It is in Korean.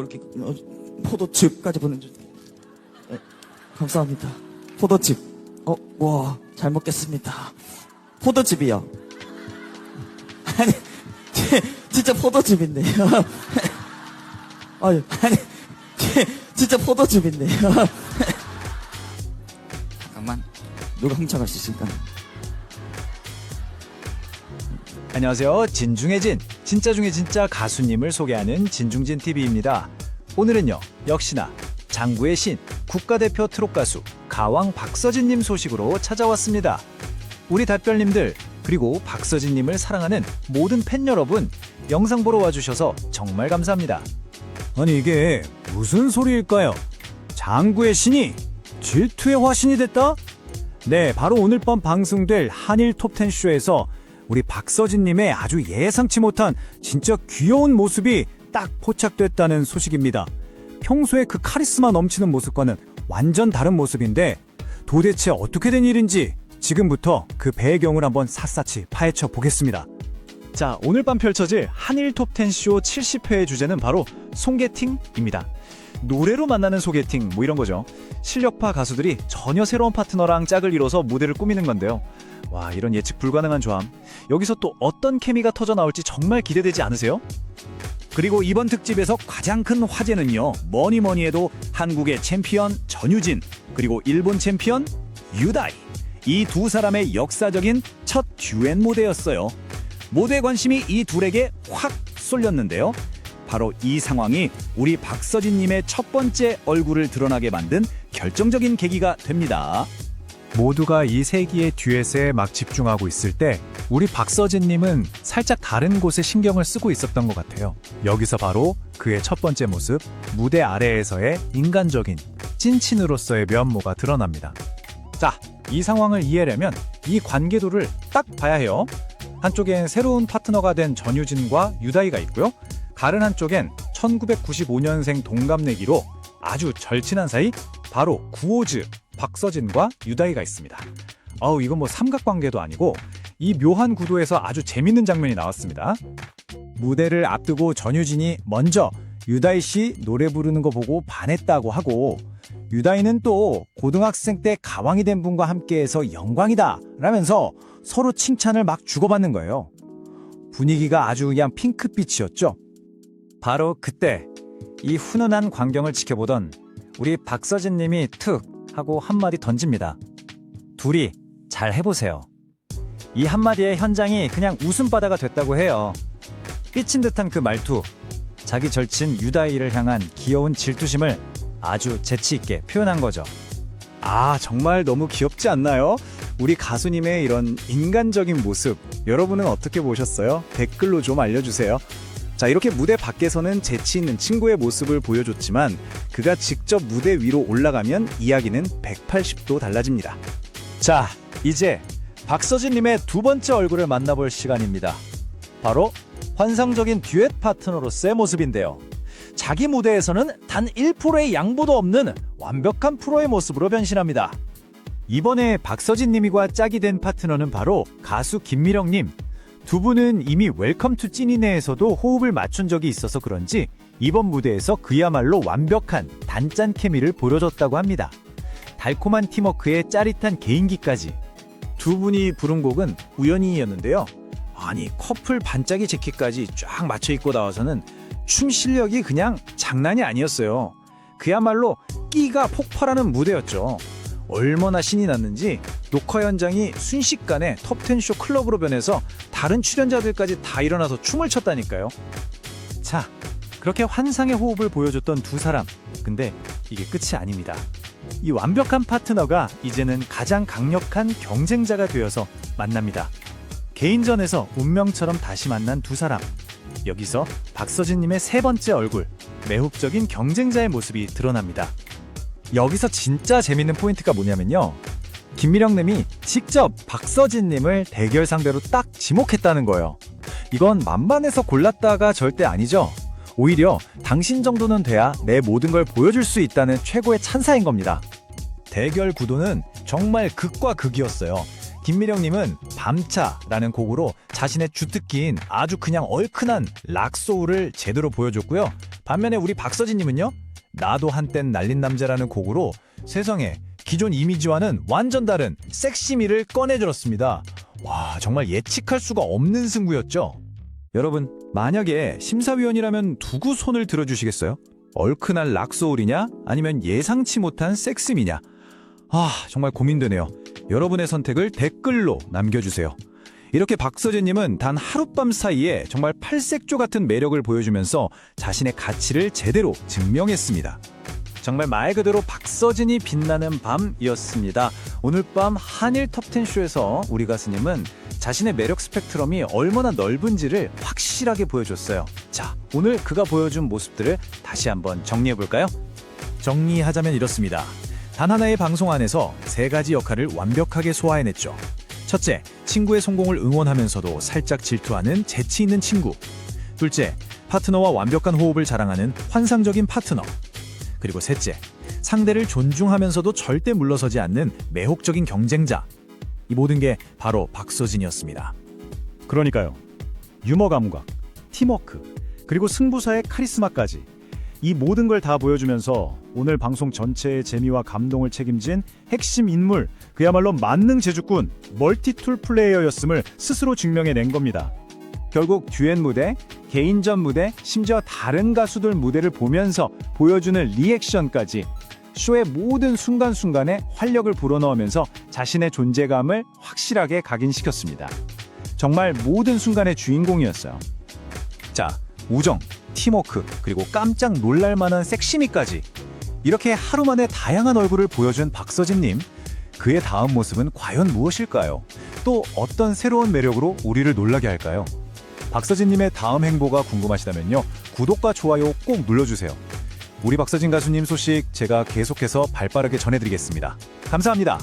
이렇게 어, 포도즙까지 보내주. 네, 감사합니다. 포도즙. 어, 와, 잘 먹겠습니다. 포도즙이요. 아니, 지- 진짜 포도즙인데요. 아니, 지- 진짜 포도즙인데요. 잠깐만, 누가 훔쳐갈 수 있을까? 안녕하세요. 진중의 진, 진짜 중에 진짜 가수님을 소개하는 진중진 TV입니다. 오늘은요, 역시나 장구의 신, 국가대표 트롯 가수 가왕 박서진님 소식으로 찾아왔습니다. 우리 답별님들 그리고 박서진님을 사랑하는 모든 팬 여러분, 영상 보러 와주셔서 정말 감사합니다. 아니 이게 무슨 소리일까요? 장구의 신이 질투의 화신이 됐다? 네, 바로 오늘 밤 방송될 한일 톱10 쇼에서 우리 박서진님의 아주 예상치 못한 진짜 귀여운 모습이 딱 포착됐다는 소식입니다. 평소에 그 카리스마 넘치는 모습과는 완전 다른 모습인데 도대체 어떻게 된 일인지 지금부터 그 배경을 한번 샅샅이 파헤쳐 보겠습니다. 자, 오늘 밤 펼쳐질 한일 톱10 쇼 70회의 주제는 바로 송개팅입니다. 노래로 만나는 소개팅 뭐 이런 거죠. 실력파 가수들이 전혀 새로운 파트너랑 짝을 이뤄서 무대를 꾸미는 건데요. 와, 이런 예측 불가능한 조함. 여기서 또 어떤 케미가 터져 나올지 정말 기대되지 않으세요? 그리고 이번 특집에서 가장 큰 화제는요. 뭐니 뭐니 해도 한국의 챔피언 전유진 그리고 일본 챔피언 유다이 이 두 사람의 역사적인 첫 듀엣 무대였어요. 무대 관심이 이 둘에게 확 쏠렸는데요. 바로 이 상황이 우리 박서진님의 첫 번째 얼굴을 드러나게 만든 결정적인 계기가 됩니다. 모두가 이 세기의 듀엣에 막 집중하고 있을 때 우리 박서진님은 살짝 다른 곳에 신경을 쓰고 있었던 것 같아요. 여기서 바로 그의 첫 번째 모습, 무대 아래에서의 인간적인 찐친으로서의 면모가 드러납니다. 자, 이 상황을 이해하려면 이 관계도를 딱 봐야 해요. 한쪽엔 새로운 파트너가 된 전유진과 유다이가 있고요. 다른 한쪽엔 1995년생 동갑내기로 아주 절친한 사이 바로 구호즈 박서진과 유다이가 있습니다. 아우 이건 뭐 삼각관계도 아니고 이 묘한 구도에서 아주 재밌는 장면이 나왔습니다. 무대를 앞두고 전유진이 먼저 유다이 씨 노래 부르는 거 보고 반했다고 하고 유다이는 또 고등학생 때 가왕이 된 분과 함께해서 영광이다 라면서 서로 칭찬을 막 주고받는 거예요. 분위기가 아주 그냥 핑크빛이었죠. 바로 그때 이 훈훈한 광경을 지켜보던 우리 박서진 님이 툭 하고 한마디 던집니다. 둘이 잘 해보세요. 이 한마디에 현장이 그냥 웃음바다가 됐다고 해요. 삐친 듯한 그 말투, 자기 절친 유다이를 향한 귀여운 질투심을 아주 재치있게 표현한 거죠. 아, 정말 너무 귀엽지 않나요? 우리 가수님의 이런 인간적인 모습, 여러분은 어떻게 보셨어요? 댓글로 좀 알려주세요. 자, 이렇게 무대 밖에서는 재치 있는 친구의 모습을 보여줬지만 그가 직접 무대 위로 올라가면 이야기는 180도 달라집니다. 자, 이제 박서진님의 두 번째 얼굴을 만나볼 시간입니다. 바로 환상적인 듀엣 파트너로서의 모습인데요. 자기 무대에서는 단 1%의 양보도 없는 완벽한 프로의 모습으로 변신합니다. 이번에 박서진님과 짝이 된 파트너는 바로 가수 김미령님. 두 분은 이미 웰컴 투 찐이네에서도 호흡을 맞춘 적이 있어서 그런지 이번 무대에서 그야말로 완벽한 단짠 케미를 보여줬다고 합니다. 달콤한 팀워크에 짜릿한 개인기까지. 두 분이 부른 곡은 우연히였는데요. 아니 커플 반짝이 재킷까지 쫙 맞춰 입고 나와서는 춤 실력이 그냥 장난이 아니었어요. 그야말로 끼가 폭발하는 무대였죠. 얼마나 신이 났는지 녹화 현장이 순식간에 톱10쇼 클럽으로 변해서 다른 출연자들까지 다 일어나서 춤을 췄다니까요. 자, 그렇게 환상의 호흡을 보여줬던 두 사람. 근데 이게 끝이 아닙니다. 이 완벽한 파트너가 이제는 가장 강력한 경쟁자가 되어서 만납니다. 개인전에서 운명처럼 다시 만난 두 사람. 여기서 박서진님의 세 번째 얼굴, 매혹적인 경쟁자의 모습이 드러납니다. 여기서 진짜 재밌는 포인트가 뭐냐면요. 김미령님이 직접 박서진님을 대결 상대로 딱 지목했다는 거예요. 이건 만반에서 골랐다가 절대 아니죠. 오히려 당신 정도는 돼야 내 모든 걸 보여줄 수 있다는 최고의 찬사인 겁니다. 대결 구도는 정말 극과 극이었어요. 김미령님은 밤차라는 곡으로 자신의 주특기인 아주 그냥 얼큰한 락소울을 제대로 보여줬고요. 반면에 우리 박서진님은요. 나도 한땐 날린 남자라는 곡으로 세상에 기존 이미지와는 완전 다른 섹시미를 꺼내들었습니다. 와 정말 예측할 수가 없는 승부였죠. 여러분 만약에 심사위원이라면 누구 손을 들어주시겠어요? 얼큰한 락소울이냐 아니면 예상치 못한 섹스미냐 아 정말 고민되네요. 여러분의 선택을 댓글로 남겨주세요. 이렇게 박서진님은 단 하룻밤 사이에 정말 팔색조 같은 매력을 보여주면서 자신의 가치를 제대로 증명했습니다. 정말 말 그대로 박서진이 빛나는 밤이었습니다. 오늘 밤 한일 톱10 쇼에서 우리 가수님은 자신의 매력 스펙트럼이 얼마나 넓은지를 확실하게 보여줬어요. 자, 오늘 그가 보여준 모습들을 다시 한번 정리해 볼까요? 정리하자면 이렇습니다. 단 하나의 방송 안에서 세 가지 역할을 완벽하게 소화해냈죠. 첫째, 친구의 성공을 응원하면서도 살짝 질투하는 재치 있는 친구. 둘째, 파트너와 완벽한 호흡을 자랑하는 환상적인 파트너. 그리고 셋째, 상대를 존중하면서도 절대 물러서지 않는 매혹적인 경쟁자. 이 모든 게 바로 박서진이었습니다. 그러니까요. 유머 감각, 팀워크, 그리고 승부사의 카리스마까지 이 모든 걸 다 보여주면서 오늘 방송 전체의 재미와 감동을 책임진 핵심 인물, 그야말로 만능 제주꾼, 멀티툴 플레이어였음을 스스로 증명해낸 겁니다. 결국 듀엣 무대, 개인전 무대, 심지어 다른 가수들 무대를 보면서 보여주는 리액션까지 쇼의 모든 순간순간에 활력을 불어넣으면서 자신의 존재감을 확실하게 각인시켰습니다. 정말 모든 순간의 주인공이었어요. 자, 우정, 팀워크, 그리고 깜짝 놀랄만한 섹시미까지 이렇게 하루 만에 다양한 얼굴을 보여준 박서진님. 그의 다음 모습은 과연 무엇일까요? 또 어떤 새로운 매력으로 우리를 놀라게 할까요? 박서진님의 다음 행보가 궁금하시다면요. 구독과 좋아요 꼭 눌러주세요. 우리 박서진 가수님 소식 제가 계속해서 발빠르게 전해드리겠습니다. 감사합니다.